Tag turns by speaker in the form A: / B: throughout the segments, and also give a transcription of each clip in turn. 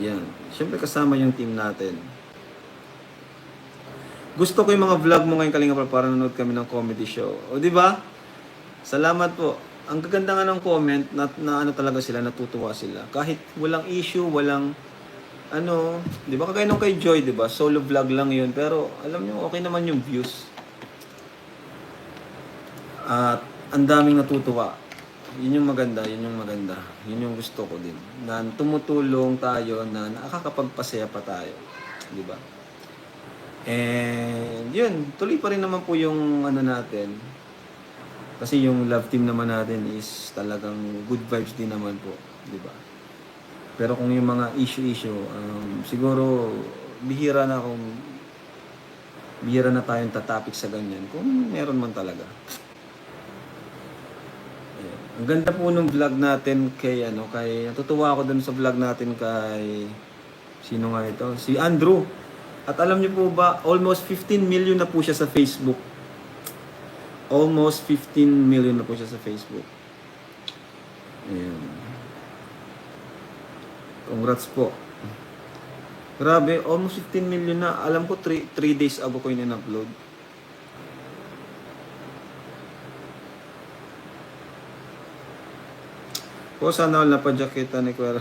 A: Yan. Siyempre kasama yung team natin. Gusto ko yung mga vlog mo ngayon Kalinga para nanonood kami ng comedy show. O di ba? Salamat po. Ang gaganda nga ng comment na, na ano talaga sila, natutuwa sila. Kahit walang issue, walang ano, di ba kagaya nung kay Joy, di ba? Solo vlog lang yun. Pero alam nyo, okay naman yung views. At ang daming natutuwa. Yun yung maganda, yun yung maganda. Yun yung gusto ko din. Na tumutulong tayo na nakakapagpasaya pa tayo. Di ba? And yun, tuloy pa rin naman po yung ano natin. Kasi yung love team naman natin is talagang good vibes din naman po. Di ba? Pero kung yung mga issue-issue, um, siguro bihira na kung bihira na tayong tatapik sa ganyan. Kung meron man talaga. Ang ganda po nung vlog natin kay ano kay natutuwa ako dun sa vlog natin kay sino nga ito? Si Andrew. At alam niyo po ba, almost 15 million na po siya sa Facebook. Almost 15 million na po siya sa Facebook. Ayan. Congrats po. Grabe, almost 15 million na. Alam ko 3 days ago ko in-upload. Po sana all napadjakita ni Kuya.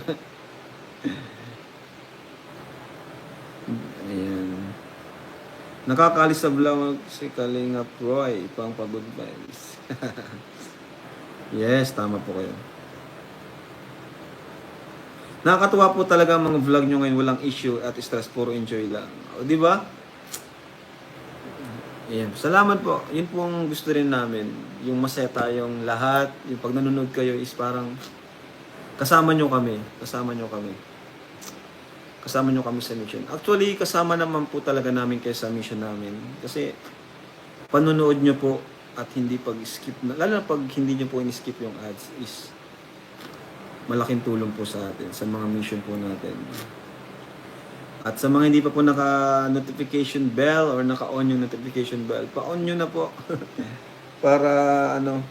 A: Ayan. Nakakalis sa vlog si Kalinga Proy, pang pagod vibes. yes, tama po kayo. Nakakatuwa po talaga mga vlog nyo ngayon, walang issue at stress, puro enjoy lang. O, di ba? Ayan. Salamat po. Yun po ang gusto rin namin. Yung masaya tayong lahat. Yung pag nanonood kayo is parang kasama nyo kami. Kasama nyo kami. Kasama nyo kami sa mission. Actually, kasama naman po talaga namin kayo sa mission namin. Kasi panonood nyo po at hindi pag-skip na, lalo na pag hindi nyo po in-skip yung ads is malaking tulong po sa atin, sa mga mission po natin. At sa mga hindi pa po naka-notification bell or naka-on yung notification bell, pa-on nyo na po. Para ano,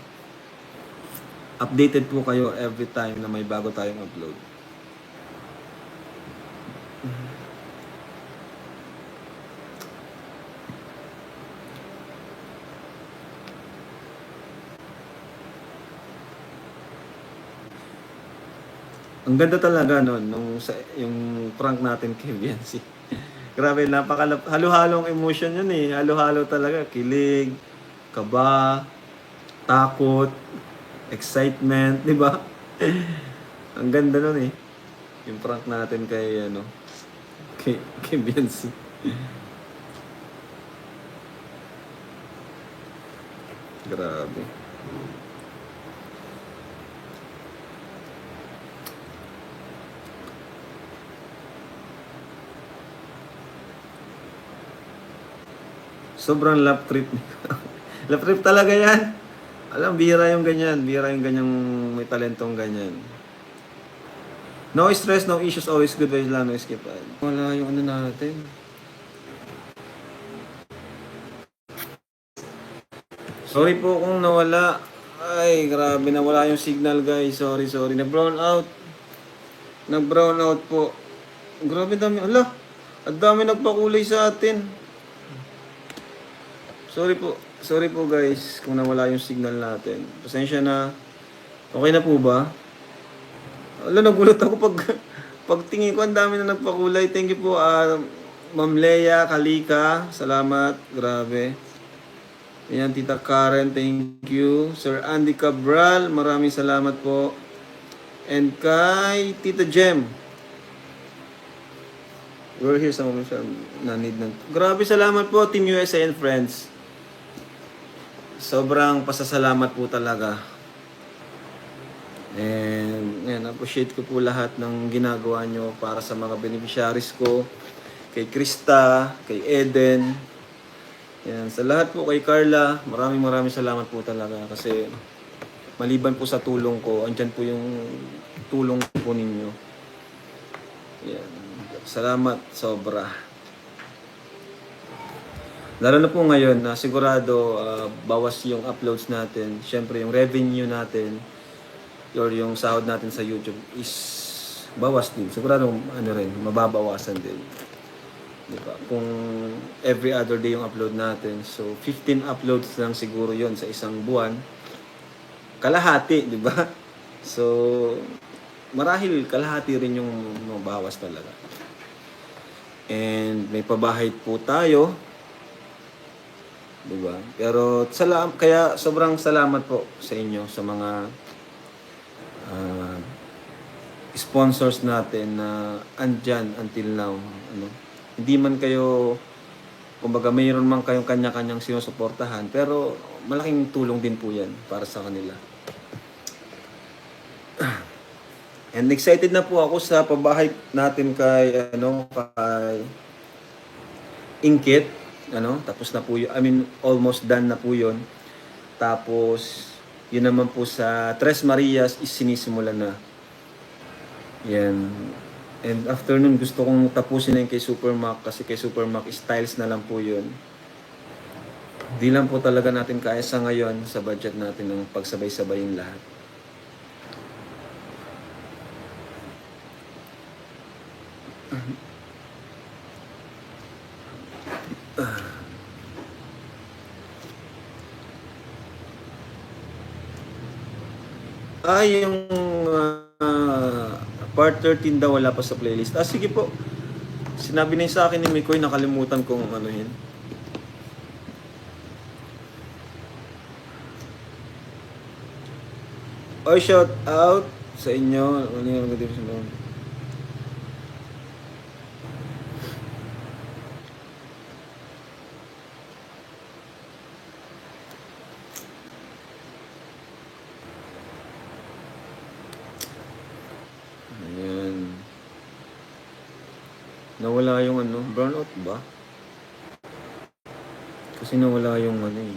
A: updated po kayo every time na may bago tayong upload. Ang ganda talaga noon nung sa, yung prank natin kay Biancy. Grabe, napaka halo-halong emotion yun eh. Halo-halo talaga. Kilig, kaba, takot, excitement, di ba? Ang ganda nun eh. Yung prank natin kay ano, kay, kay Biancy. Grabe. Sobrang lap trip. lap trip talaga yan. Alam, bira yung ganyan. Bira yung ganyang may talentong ganyan. No stress, no issues, always good vibes lang, no escape. Wala yung ano natin. Sorry po kung nawala. Ay, grabe, nawala yung signal guys. Sorry, sorry. Nag-brown out. Nag-brown out po. Grabe dami. Ala, ang dami nagpakulay sa atin. Sorry po. Sorry po guys kung nawala yung signal natin. Pasensya na. Okay na po ba? Ala, nagulat ako pag pagtingin ko ang dami na nagpakulay. Thank you po ah, Ma'am Leia Kalika. Salamat. Grabe. Ayan, Tita Karen, thank you. Sir Andy Cabral, maraming salamat po. And kay Tita Jem. We're here sa moment na need ng... Grabe, salamat po, Team USA and Friends. Sobrang pasasalamat po talaga. And yan, appreciate ko po lahat ng ginagawa nyo para sa mga beneficiaries ko. Kay Krista, kay Eden. Yan, sa lahat po kay Carla, maraming maraming salamat po talaga kasi maliban po sa tulong ko, andyan po yung tulong po ninyo. Yan. Salamat sobra. Lalo na po ngayon na sigurado ah, bawas yung uploads natin. Siyempre yung revenue natin or yung sahod natin sa YouTube is bawas din. Sigurado ano rin, mababawasan din. Di ba? Kung every other day yung upload natin, so 15 uploads lang siguro yon sa isang buwan. Kalahati, di ba? So, marahil kalahati rin yung mabawas talaga. And may pabahay po tayo. Di ba? Pero salam, kaya sobrang salamat po sa inyo sa mga ah, sponsors natin na andyan until now. Ano? Hindi man kayo, kumbaga mayroon man kayong kanya-kanyang sinusuportahan, pero malaking tulong din po yan para sa kanila. And excited na po ako sa pabahay natin kay ano kay Inkit, ano, tapos na po yun. I mean, almost done na po 'yon. Tapos yun naman po sa Tres Marias is sinisimulan na. Yan. And after nun, gusto kong tapusin na yung kay Supermac kasi kay Supermac styles na lang po yun. Di lang po talaga natin kaya sa ngayon sa budget natin ng pagsabay-sabay yung lahat. Ay, yung ah, part 13 daw wala pa sa playlist. Ah, sige po. Sinabi na sa akin ni Mikoy, nakalimutan kong ano yun. Oy, shout out sa inyo. Ano yung mga Nawala yung ano, burnout ba? Kasi nawala yung ano eh.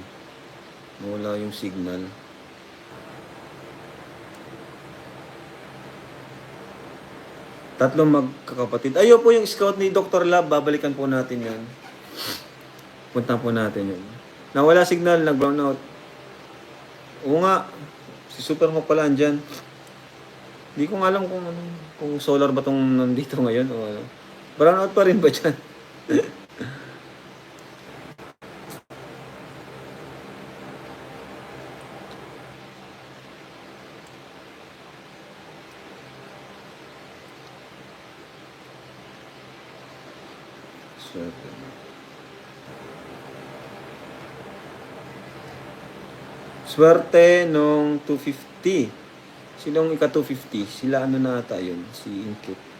A: Nawala yung signal. Tatlong magkakapatid. Ayo po yung scout ni Dr. Lab. Babalikan po natin yan. Punta po natin yun. Nawala signal, nag-brownout. Oo nga. Si Supermock pala andyan. Hindi ko alam kung ano, kung solar ba tong nandito ngayon o ano. Brownout pa rin ba dyan? Swerte. Nung 250. Sinong ika 250? Sila ano na ata yun? Si Inkit.